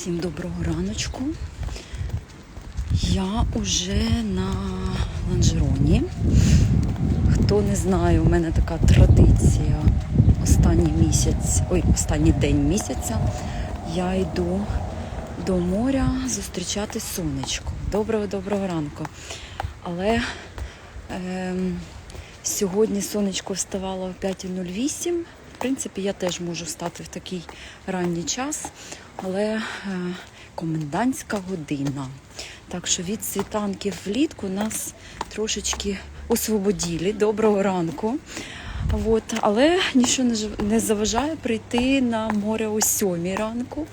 Всім доброго раночку. Я уже на ланжероні. Хто не знає, у мене така традиція останній місяць, ой, останній день місяця. Я йду до моря зустрічати сонечко. Доброго доброго ранку. Але ем, сьогодні сонечко вставало о 5.08. В принципі, я теж можу встати в такий ранній час, але е, комендантська година. Так що від світанків влітку нас трошечки освободили. Доброго ранку. От, але нічого не заважає прийти на море о 7 ранку.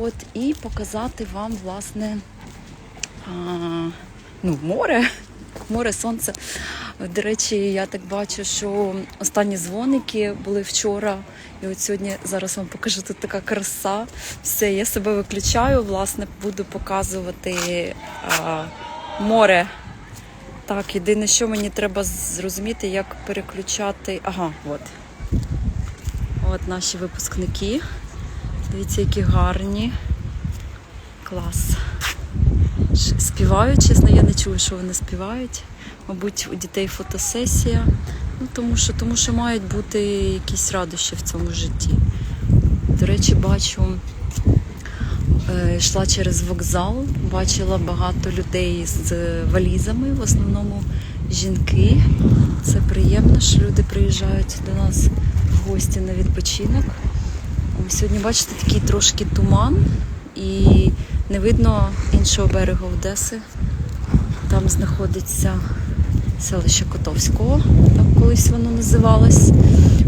От, і показати вам, власне, а, ну, море, море, сонце. До речі, я так бачу, що останні дзвоники були вчора. І от сьогодні зараз вам покажу тут така краса. Все, я себе виключаю, власне, буду показувати а, море. Так, єдине, що мені треба зрозуміти, як переключати. Ага, от. От наші випускники. Дивіться, які гарні. Клас. Співають, чесно, я не чую, що вони співають. Мабуть, у дітей фотосесія. Ну, тому, що, тому що мають бути якісь радощі в цьому житті. До речі, бачу, е, йшла через вокзал, бачила багато людей з валізами, в основному жінки. Це приємно, що люди приїжджають до нас в гості на відпочинок. Сьогодні, бачите, такий трошки туман і не видно іншого берега Одеси. Там знаходиться селище Котовського, так колись воно називалось.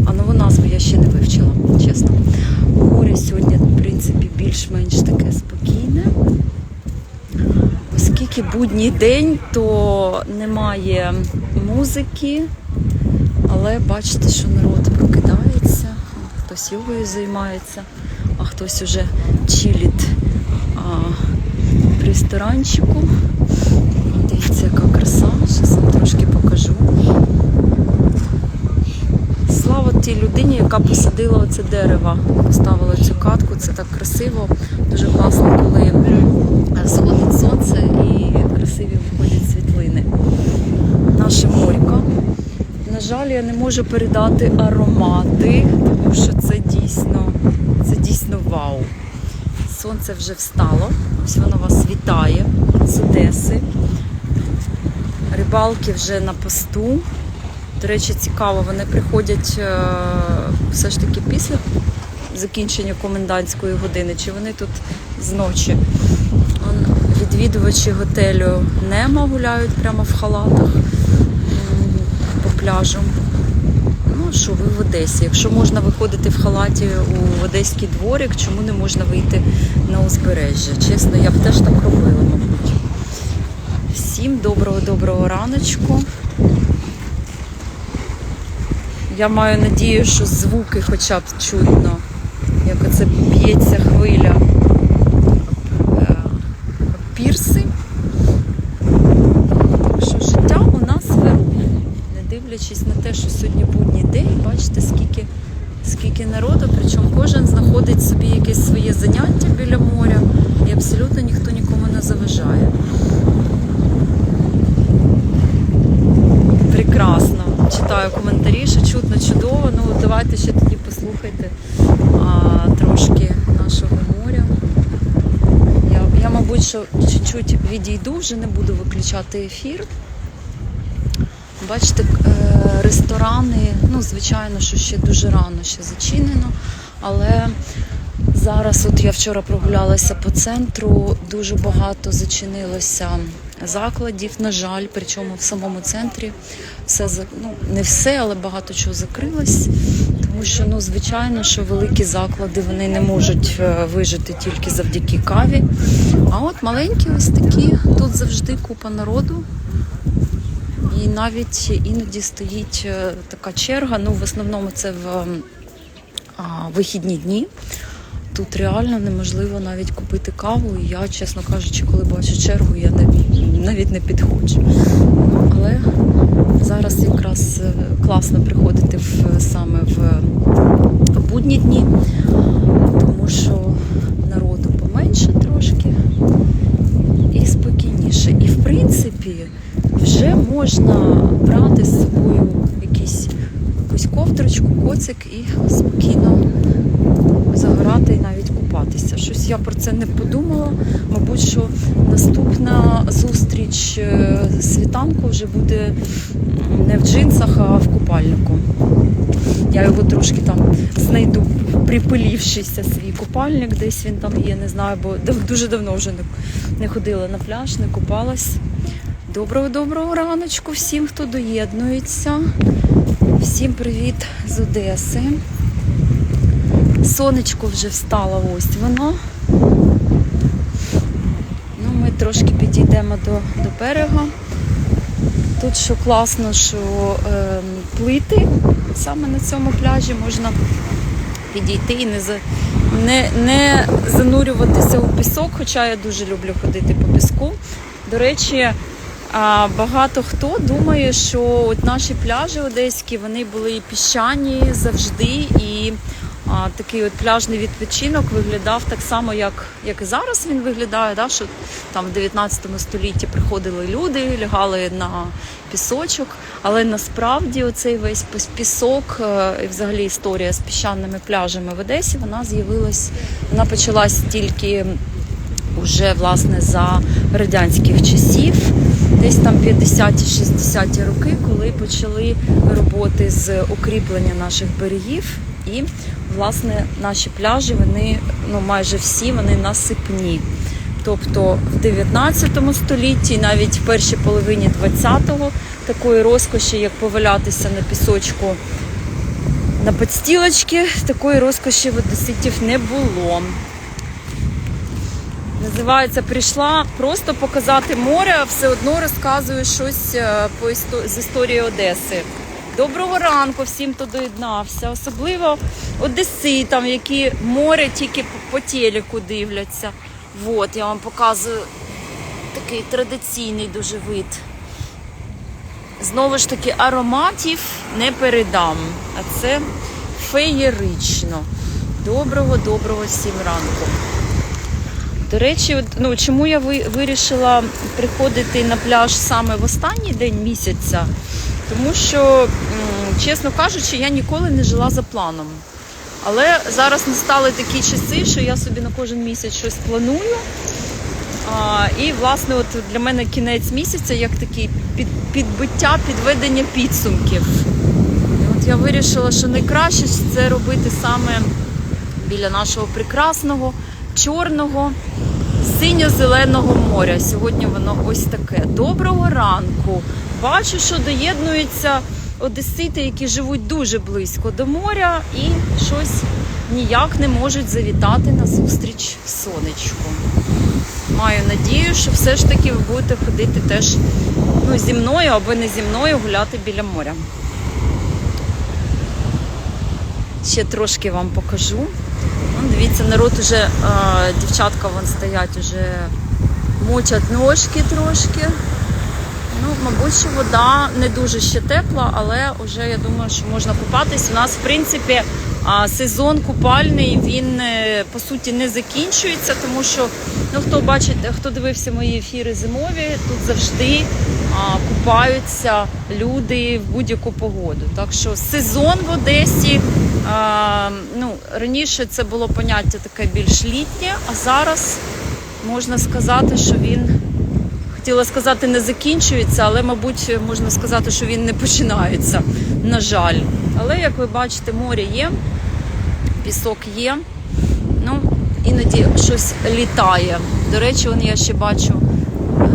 А нову назву я ще не вивчила, чесно. Море сьогодні, в принципі, більш-менш таке спокійне. Оскільки будній день, то немає музики, але бачите, що народ прокидається, хтось йогою займається, а хтось уже чилить а, в ресторанчику. Дивіться, яка краса. Зараз вам трошки покажу. Слава тій людині, яка посадила оце дерево, поставила цю катку. Це так красиво. Дуже класно, коли сходить сонце і красиві виходять світлини. Наше морько. На жаль, я не можу передати аромати, тому що це дійсно, це дійсно вау. Сонце вже встало. Ось воно вас вітає з Одеси. Рибалки вже на посту. До речі, цікаво, вони приходять е, все ж таки після закінчення комендантської години, чи вони тут зночі. Відвідувачі готелю Нема гуляють прямо в халатах по пляжу. Ну, що ви в Одесі? Якщо можна виходити в халаті у Одеський дворик, чому не можна вийти на узбережжя? Чесно, я б теж так робила. Всім доброго доброго раночку. Я маю надію, що звуки хоча б чутно, як оце б'ється хвиля е, пірси. Так що життя у нас вирує. Не дивлячись на те, що сьогодні будній день, бачите, скільки, скільки народу, причому кожен знаходить собі якесь своє заняття біля моря і абсолютно ніхто нікому не заважає. Прекрасно. Читаю коментарі, що чутно чудово. Ну давайте ще тоді послухайте а, трошки нашого моря. Я, я, мабуть, що чуть-чуть відійду, вже не буду виключати ефір. Бачите, е, ресторани, ну, звичайно, що ще дуже рано ще зачинено, але зараз, от я вчора прогулялася по центру, дуже багато зачинилося закладів, на жаль, причому в самому центрі все ну, не все, але багато чого закрилось. Тому що, ну, звичайно, що великі заклади вони не можуть е, вижити тільки завдяки каві. А от маленькі ось такі, тут завжди купа народу. І навіть іноді стоїть е, така черга. Ну, в основному це в а, вихідні дні тут реально неможливо навіть купити каву. І я, чесно кажучи, коли бачу чергу, я навіть не підходжу. Але зараз якраз е, класно приходити в, саме в будні дні, тому що народу поменше трошки і спокійніше. І в принципі вже можна брати з собою якісь якусь ковдрочку, коцик і спокійно. Я про це не подумала. Мабуть, що наступна зустріч е, світанку вже буде не в джинсах, а в купальнику. Я його трошки там знайду, припилівшися свій купальник, десь він там є, не знаю, бо дуже давно вже не, ходила на пляж, не купалась. Доброго доброго раночку всім, хто доєднується. Всім привіт з Одеси. Сонечко вже встало, ось воно. Ну, ми трошки підійдемо до, до берега. Тут що класно, що ем, плити саме на цьому пляжі можна підійти і не, за, не, не занурюватися у пісок, хоча я дуже люблю ходити по піску. До речі, а, багато хто думає, що от наші пляжі одеські вони були піщані завжди, і а, такий от пляжний відпочинок виглядав так само, як, як і зараз він виглядає. Да? Що там в 19 столітті приходили люди, лягали на пісочок, але насправді оцей весь піс- пісок е, і взагалі історія з піщаними пляжами в Одесі вона з'явилась, вона почалась тільки уже власне за радянських часів, десь там 50-60 роки, коли почали роботи з укріплення наших берегів. І власне наші пляжі, вони ну майже всі вони насипні. Тобто в 19 столітті, навіть в першій половині 20-го, такої розкоші, як повалятися на пісочку на підстілочки, такої розкоші в одеситів не було. Називається Прийшла просто показати море, а все одно розказую щось е, по з історії Одеси. Доброго ранку всім, хто доєднався, особливо одеситам, які море тільки по- телеку дивляться. От, я вам показую такий традиційний дуже вид. Знову ж таки, ароматів не передам, а це феєрично. Доброго, доброго всім ранку. До речі, ну, чому я вирішила приходити на пляж саме в останній день місяця? Тому що, чесно кажучи, я ніколи не жила за планом. Але зараз настали такі часи, що я собі на кожен місяць щось планую. І, власне, от для мене кінець місяця як такий під, підбиття, підведення підсумків. От я вирішила, що найкраще це робити саме біля нашого прекрасного, чорного, синьо-зеленого моря. Сьогодні воно ось таке. Доброго ранку! Бачу, що доєднуються одесити, які живуть дуже близько до моря і щось ніяк не можуть завітати на зустріч сонечку. Маю надію, що все ж таки ви будете ходити теж ну, зі мною або не зі мною гуляти біля моря. Ще трошки вам покажу. Вон, дивіться, народ уже, дівчатка вон стоять, уже мочать ножки трошки. Мабуть, що вода не дуже ще тепла, але вже я думаю, що можна купатись. У нас, в принципі, сезон купальний він е, по суті не закінчується, тому що ну хто бачить, хто дивився мої ефіри зимові, тут завжди купаються люди в будь-яку погоду. Так що сезон в Одесі ну раніше це було поняття таке більш літнє, а зараз можна сказати, що він хотіла сказати, не закінчується, але, мабуть, можна сказати, що він не починається, на жаль. Але, як ви бачите, море є, пісок є. Ну, іноді щось літає. До речі, вон я ще бачу, е,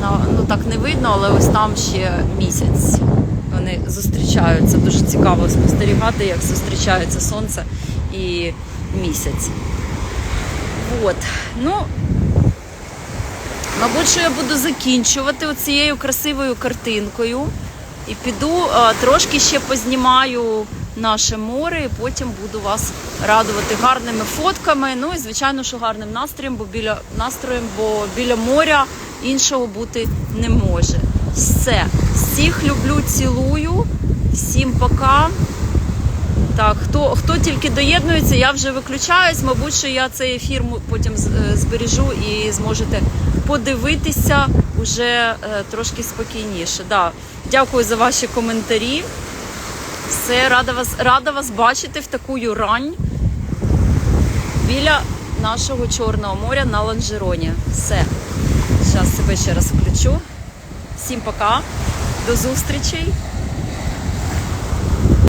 на, ну так не видно, але ось там ще місяць. Вони зустрічаються. Дуже цікаво спостерігати, як зустрічається сонце і місяць. От. Ну, Мабуть, що я буду закінчувати оцією красивою картинкою і піду е, трошки ще познімаю наше море, і потім буду вас радувати гарними фотками. Ну і звичайно, що гарним настроєм, бо біля настроєм, бо біля моря іншого бути не може. Все, всіх люблю, цілую, всім пока. Так, хто, хто тільки доєднується, я вже виключаюсь. Мабуть, що я цей ефір потім е, збережу і зможете подивитися уже е, трошки спокійніше. Да. Дякую за ваші коментарі. Все, рада вас, рада вас бачити в таку рань біля нашого Чорного моря на Ланжероні. Все. Зараз себе ще раз включу. Всім пока. До зустрічей.